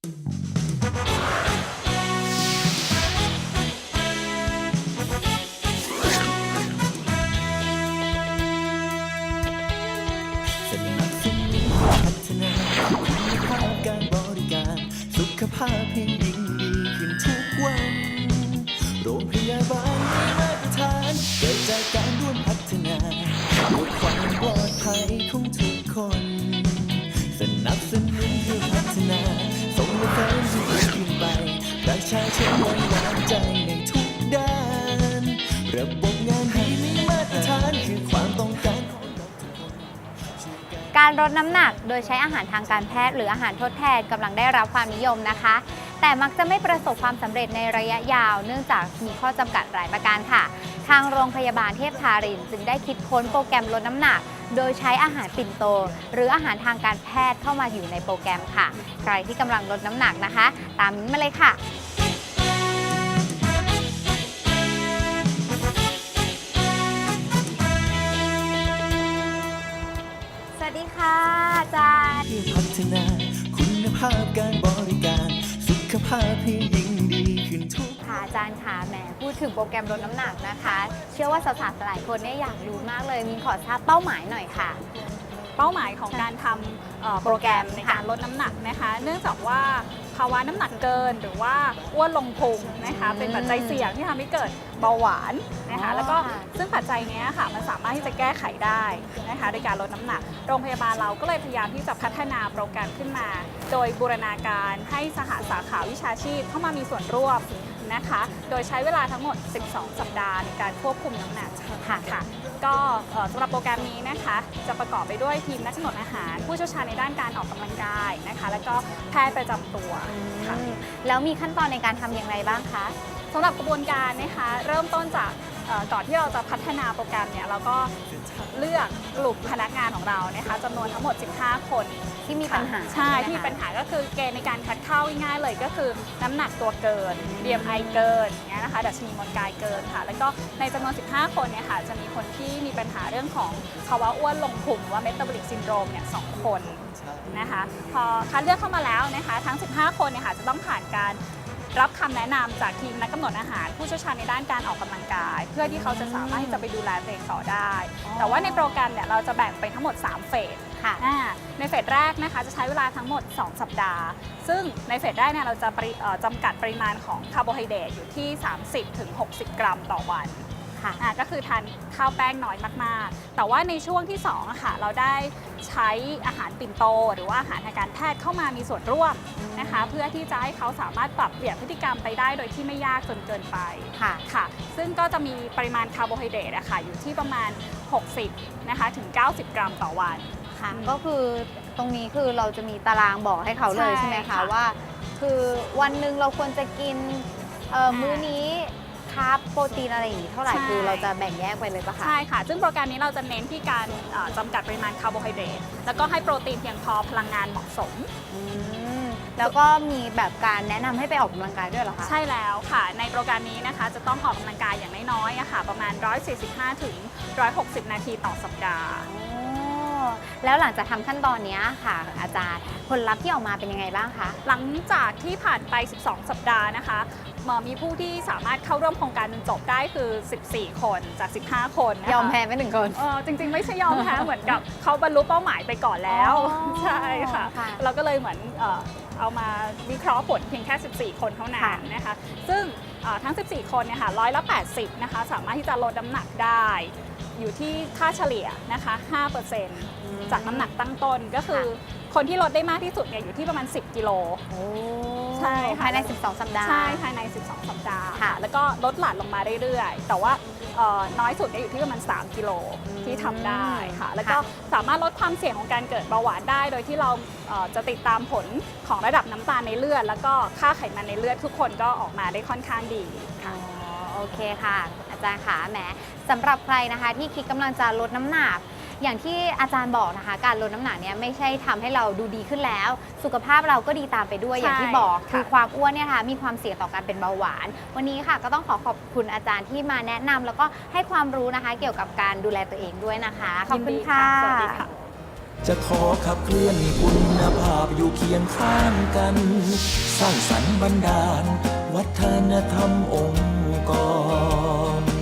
สนับสนุนพัฒนาคุณภาพการบริการ สุขภาพให้ยิ่งดีขึ้นทุกวัน โรงพยาบาล การลดน้ำหนักโดยใช้อาหารทางการแพทย์ หรืออาหารทดแทนกำลังได้รับความนิยมนะคะ แต่มักจะไม่ประสบความสำเร็จในระยะยาว เนื่องจากมีข้อจำกัดหลายประการค่ะ ทางโรงพยาบาลเทพทารินจึงได้คิดค้นโปรแกรมลดน้ำหนัก โดยใช้อาหารปิ่นโต หรืออาหารทางการแพทย์เข้ามาอยู่ในโปรแกรมค่ะ ใครที่กำลังลดน้ำหนักนะคะ ตามนี้มาเลยค่ะ ภาพให้ยิ่งดีขึ้นทุก ค่ะอาจารย์ค่ะแหมพูดถึงโปรแกรมลดน้ำหนักนะคะ เชื่อว่าสาวๆหลายคนเนี่ยอยากรู้มากเลยมีขอทราบเป้าหมายหน่อยค่ะ เป้าหมายของการทำเอ่อโปรแกรมในการลดน้ำหนักนะคะ เนื่องจากว่าภาวะน้ำหนักเกินหรือว่าอ้วนลงพุงนะคะอืมเป็นปัจจัยเสี่ยงที่ทำให้เกิดเบาหวานนะคะอ๋อแล้วก็ค่ะซึ่งปัจจัยเนี้ยค่ะมันสามารถที่จะแก้ไขได้นะคะโดยการลดน้ำหนัก โรงพยาบาลเราก็เลยพยายามที่จะพัฒนาโปรแกรมขึ้นมา โดยบูรณาการให้สหสาขาวิชาชีพเข้ามามีส่วนร่วม นะคะ โดยใช้เวลาทั้งหมด 12 สัปดาห์ในการควบคุมน้ำหนักค่ะค่ะ ก็เอ่อสำหรับโปรแกรมนี้นะคะ จะประกอบไปด้วยทีมนักกำหนดอาหาร ผู้เชี่ยวชาญในด้านการออกกำลังกายนะคะ แล้วก็แพทย์ประจำตัวค่ะอืมแล้วมีขั้นตอนในการทำอย่างไรบ้างคะสำหรับกระบวนการนะคะ เริ่มต้นจากเอ่อ ก่อนที่เราจะพัฒนาโปรแกรมเนี่ยเราก็เลือกกลุ่มพนักงานของเรานะคะจำนวนทั้งหมด 15 คนที่มีปัญหาใช่ไหมที่มีคะปัญหาก็คือเกณฑ์ในการคัดเข้าง่ายๆเลยก็คือน้ำหนักตัวเกิน BMI เกินอย่างเงี้ยนะคะดัชนีมวลกายเกินค่ะ แล้วก็ในจำนวน 15 คนเนี่ยค่ะจะมีคนที่มีปัญหาเรื่องของภาวะอ้วนลงพุงหรือว่า metabolic syndrome เนี่ยสองคนนะคะพอคัดเลือกเข้ามาแล้วนะคะทั้ง 15 คนเนี่ยค่ะจะต้องผ่านการ รับคำแนะนำจากทีมนักกำหนดอาหาร ผู้เชี่ยวชาญในด้านการออกกำลังกาย เพื่อที่เขาจะสามารถจะไปดูแลตัวเองต่อได้ แต่ว่าในโปรแกรมเนี่ยเราจะแบ่งเป็นทั้งหมด 3 เฟสค่ะในเฟสแรกนะคะจะใช้เวลาทั้งหมด 2 สัปดาห์ ซึ่งในเฟสแรกเนี่ยเราจะจำกัดปริมาณของคาร์โบไฮเดรตอยู่ที่ 30-60 กรัมต่อวัน ค่ะ อ่าก็คือทานข้าวแป้งน้อยมากๆ แต่ว่าในช่วงที่2อะค่ะเราได้ใช้อาหารปิ่นโต หรือว่าอาหารทางการแพทย์เข้ามามีส่วนร่วมนะคะ เพื่อที่จะให้เขาสามารถปรับเปลี่ยนพฤติกรรมไปได้โดยที่ไม่ยากจนเกินไปค่ะ ค่ะ ซึ่งก็จะมีปริมาณคาร์โบไฮเดรตอะค่ะอยู่ที่ประมาณ 60นะคะถึง 90 กรัมต่อวัน ค่ะอืมก็คือตรงนี้คือเราจะมีตารางบอกให้เขาเลยใช่ใช่ไหมคะค่ะ ว่า คือวันหนึ่งเราควรจะกินเอ่อค่ะมื้อนี้คาร์บโปรตีนอะไรอย่างนี้เท่าไหร่ใช่ คือเราจะแบ่งแยกไปเลยปะคะ ใช่ค่ะ ซึ่งโปรแกรมนี้เราจะเน้นที่การเอ่อจำกัดปริมาณคาร์โบไฮเดรต แล้วก็ให้โปรตีนเพียงพอพลังงานเหมาะสม อืม แล้วก็มีแบบการแนะนำให้ไปออกกำลังกายด้วยเหรอคะ ใช่แล้วค่ะ ในโปรแกรมนี้นะคะ จะต้องออกกำลังกายอย่างน้อยๆอะค่ะ ประมาณ 145 ถึง 160 นาทีต่อสัปดาห์ อ๋อ แล้วหลังจากทำขั้นตอนเนี้ยค่ะ อาจารย์ผลลัพธ์ที่ออกมาเป็นยังไงบ้างคะ หลังจากที่ผ่านไป 12 สัปดาห์นะคะเอ่อมีผู้ที่สามารถเข้าร่วมโครงการจนจบได้คือ 14 คนจาก 15 คนนะคะยอมแพ้ไปหนึ่งคนเออจริง ๆ ไม่ใช่ยอมแพ้ เหมือนกับเขาบรรลุเป้าหมายไปก่อนแล้วอ๋อใช่ค่ะค่ะ เราก็เลยเหมือนเอ่อเอามาวิเคราะห์ผลเพียงแค่ 14 คนเท่านั้ค่ะนนะคะ ซึ่งเอ่อทั้ง 14 คนเนี่ยค่ะร้อยละ 80 นะคะ สามารถที่จะลดน้ำหนักได้ อยู่ที่ค่าเฉลี่ยนะคะ5%จากน้ำหนักตั้งต้นก็คือคนที่ลดได้มากที่สุดเนี่ยอยู่ที่ประมาณ 10 กิโลโอ้ใช่ค่ะภายใน 12 สัปดาห์ใช่ภายใน 12 สัปดาห์ค่ะ แล้วก็ลดหลั่นลงมาเรื่อยๆ แต่ว่าเอ่อน้อยสุดเนี่ยอยู่ที่ประมาณ 3 กิโลอืมที่ทำได้ค่ะ แล้วก็ค่ะสามารถลดความเสี่ยงของการเกิดเบาหวานได้ โดยที่เราเอ่อจะติดตามผลของระดับน้ำตาลในเลือด แล้วก็ค่าไขมันในเลือดทุกคนก็ออกมาได้ค่อนข้างดีอ๋ค่ะอโอเคค่ะ อาจารย์ขาแหมสำหรับใครนะคะที่คิดกำลังจะลดน้ำหนักอย่างที่อาจารย์บอกนะคะ การลดน้ำหนักเนี่ยไม่ใช่ทำให้เราดูดีขึ้นแล้ว สุขภาพเราก็ดีตามไปด้วยใช่อย่างที่บอกค่ะคือความอ้วนเนี่ยนะคะมีความเสี่ยงต่อการเป็นเบาหวาน วันนี้ค่ะก็ต้องขอขอบคุณอาจารย์ที่มาแนะนำแล้วก็ให้ความรู้นะคะ เกี่ยวกับการดูแลตัวเองด้วยนะคะขอบยินคุณดีค่ะสวัสดีค่ะ จะขอขับเคลื่อนคุณภาพอยู่เคียงข้างกัน สร้างสรรค์บรรดาลวัฒนธรรมองค์ ก่อน